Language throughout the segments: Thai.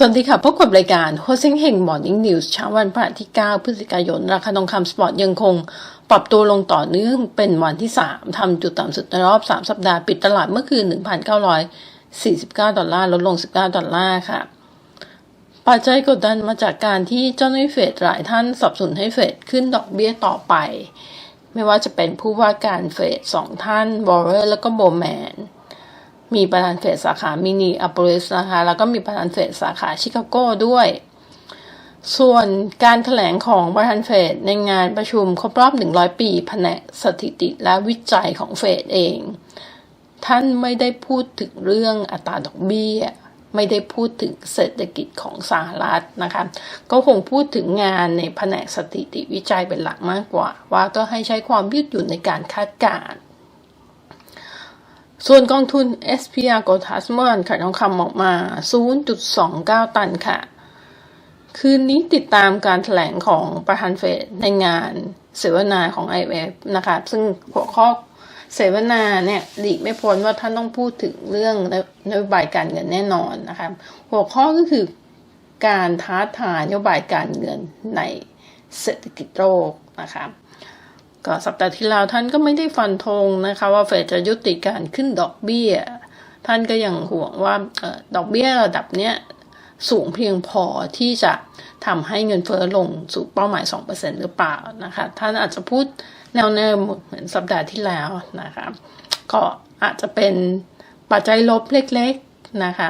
สวัสดีค่ะ พบกับรายการโฮซ็งเฮงมอร์นิ่งนิวส์เช้าวันพฤหัสที่ 9 พฤศจิกายน ราคาทองคำสปอร์ตยังคงปรับตัวลงต่อเนื่องเป็นวันที่ 3 ทำจุดต่ำสุดในรอบ 3 สัปดาห์ปิดตลาดเมื่อคืน 1,949 ดอลลาร์ ลดลง 19 ดอลลาร์ค่ะ ปัจจัยกดดันมาจากการที่เจ้าหน้าที่เฟดหลายท่านสนับสนุนให้เฟดขึ้นดอกเบี้ยต่อไป ไม่ว่าจะเป็นผู้ว่าการเฟดสองท่านบอร์เรอร์และก็โบแมน มีประธานเฟดสาขามินิอัปโปลิสนะคะ แล้วก็มีประธานเฟดสาขาชิคาโกด้วย ส่วนการถแถลงของประธานเฟดในงานประชุมครบรอบ 100 ปีแผนกสถิติและวิจัยของเฟดเอง ท่านไม่ได้พูดถึงเรื่องอัตราดอกเบี้ย ไม่ได้พูดถึงเศรษฐกิจของสหรัฐนะคะ ก็คงพูดถึงงานในแผนกสถิติวิจัยเป็นหลักมากกว่า ว่าก็ให้ใช้ความยืดหยุ่นในการคาดการณ์ ส่วนกองทุน SPR Gold t r u s t เมื่อวานขายทองคำออกมา 0.29 ตันค่ะ คืนนี้ติดตามการถแถลงของประธานเฟดในงานเสวนาของ IMF นะคะ ซึ่งหัวข้อเสวนาเนี่ยหลีกไม่พ้นว่าท่านต้องพูดถึงเรื่องนโยบายการเงินแน่นอนนะคะ หัวข้อก็คือการท้าทายนโยบายการเงินในเศรษฐกิจโลกนะคะ ก็สัปดาห์ที่แล้วท่านก็ไม่ได้ฟันธงนะคะ ว่าเฟดจะยุติการขึ้นดอกเบี้ย ท่านก็ยังห่วงว่าออดอกเบี้ยระดับเนี้ยสูงเพียงพอที่จะทำให้เงินเฟ้อลงสู่เป้าหมาย 2%หรือเปล่านะคะท่านอาจจะพูดแนวเนิมเหมือนสัปดาห์ที่แล้วนะคะก็อาจจะเป็นปัจจัยลบเล็กๆนะคะ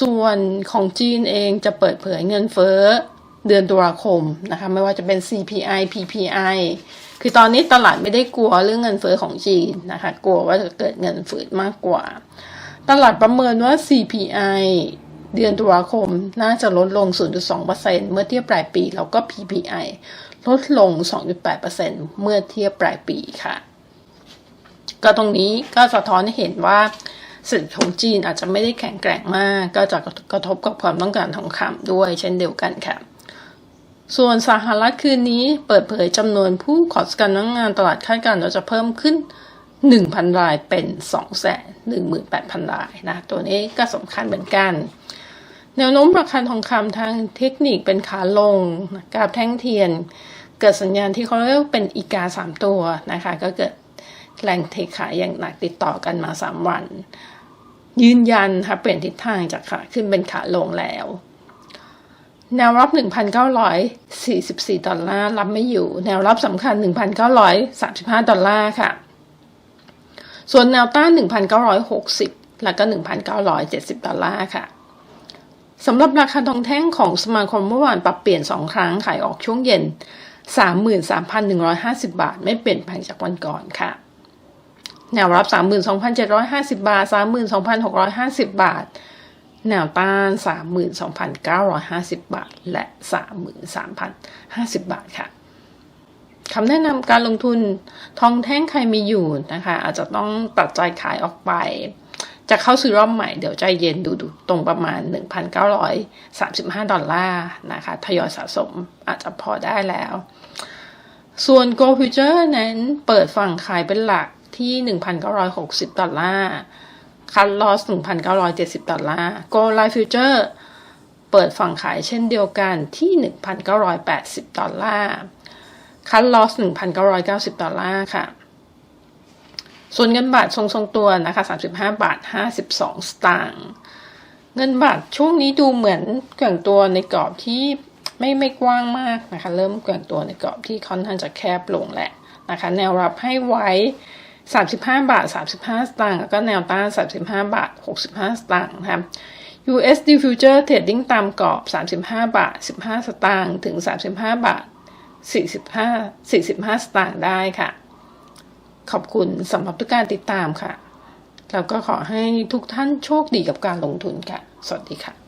ส่วนของจีนเองจะเปิดเผยเงินเฟ้อ เดือนตุลาคมนะคะไม่ว่าจะเป็น CPI PPI คือตอนนี้ตลาดไม่ได้กลัวเรื่องเงินเฟ้อของจีนนะคะ กลัวว่าจะเกิดเงินฝืดมากกว่า ตลาดประเมินว่า CPI เดือนตุลาคมน่าจะลดลง 0.2%เมื่อเทียบปลายปี แล้วก็ PPI ลดลง 2.8%เมื่อเทียบปลายปีค่ะ ก็ตรงนี้ก็สะท้อนให้เห็นว่าเศรษฐกิจของจีนอาจจะไม่ได้แข็งแกร่งมาก ก็จะกระทบกับความต้องการทองคำด้วยเช่นเดียวกันค่ะ ส่วนสหรัฐคืนนี้เปิดเผยจำนวนผู้ขอสการว่างงานตลาดคาดการณ์ว่าจะเพิ่มขึ้น 1,000 รายเป็น 218,000 รายนะ ตัวนี้ก็สำคัญเหมือนกัน แนวโน้มราคาทองคำทางเทคนิคเป็นขาลงกราฟแท่งเทียน เกิดสัญญาณที่เขาเรียกเป็นอีกาสามตัวนะคะ ก็เกิดแรงเทขายอย่างหนักติดต่อกันมา 3 วัน ยืนยันค่ะเปลี่ยนทิศทางจากขาขึ้นเป็นขาลงแล้ว แนวรับ 1,944 ดอลลาร์รับไม่อยู่ แนวรับสำคัญ 1,935 ดอลลาร์ค่ะ ส่วนแนวต้าน 1,960 แล้วก็ 1,970 ดอลลาร์ค่ะสำหรับราคาทองแท่งของสมาคมเมื่อวานปรับเปลี่ยน 2 ครั้งขายออกช่วงเย็น 33,150 บาท ไม่เปลี่ยนแปลงจากวันก่อนค่ะ แนวรับ 32,750 บาท 32,650 บาท แนวต้าน 32,950 บาท และ 33,050 บาทค่ะคำแนะนำการลงทุนทองแท่งใครมีอยู่นะคะ อาจจะต้องตัดใจขายออกไป จะเข้าซื้อรอบใหม่เดี๋ยวใจเย็นดูดูตรงประมาณ 1,935 ดอลลาร์นะคะทยอยสะสมอาจจะพอได้แล้ว ส่วน Go Future นั้นเปิดฝั่งขายเป็นหลักที่ 1,960 ดอลลาร์ คัดลอส 1,970 ดอลลาร์ Go Life Future เปิดฝั่งขายเช่นเดียวกันที่ 1,980 ดอลลาร์คัดลอส 1,990 ดอลลาร์ค่ะ ส่วนเงินบาททรงๆตัวนะคะ 35 บาท 52 สตางค์เงินบาทช่วงนี้ดูเหมือนแกว่งตัวในกรอบที่ไม่ไม่กว้างมากนะคะ เริ่มแกว่งตัวในกรอบที่ค่อนข้างจะแคบลงแหละนะคะ แนวรับให้ไว้ 35 บาท 35 สตางค์แล้วก็แนวต้าน 35 บาท 65 สตางค์นะคะ USD Future Trading ตามกรอบ 35 บาท 15 สตางค์ถึง 35 บาท 45 45 สตางค์ได้ค่ะ ขอบคุณสำหรับทุกการติดตามค่ะ แล้วก็ขอให้ทุกท่านโชคดีกับการลงทุนค่ะ สวัสดีค่ะ